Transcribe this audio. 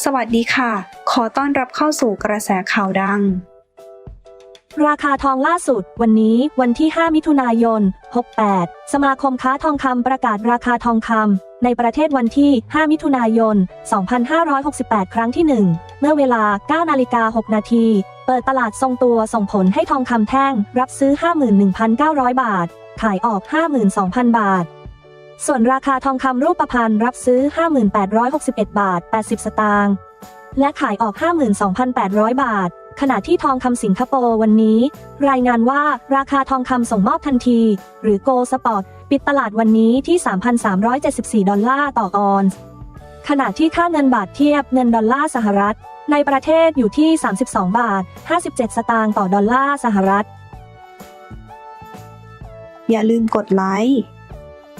สวัสดีค่ะ ขอต้อนรับเข้าสู่กระแสข่าวดัง ราคาทองล่าสุด วันนี้วันที่ 5 มิถุนายน 68 สมาคมค้าทองคำประกาศราคาทองคำในประเทศวันที่ 5 มิถุนายน 2568 ครั้งที่ 1 เมื่อเวลา 9 นาฬิกา 6 นาที เปิดตลาดทรงตัวส่งผลให้ทองคำแท่ง รับซื้อ 51,900 บาท ขายออก 52,000 บาท ส่วนราคาทองคำรูปพรรณรับซื้อ 5861 บาท 80 สตางค์และขายออก 52,800 บาท ขณะที่ทองคำสิงคโปร์วันนี้ รายงานว่าราคาทองคำส่งมอบทันที หรือ Go Spot ปิดตลาดวันนี้ที่ 3,374 ดอลลาร์ต่อออนซ์ขณะที่ค่าเงินบาทเทียบเงินดอลลาร์สหรัฐ ในประเทศอยู่ที่ 32 บาท 57 สตางค์ต่อดอลลาร์สหรัฐ อย่าลืมกดไลค์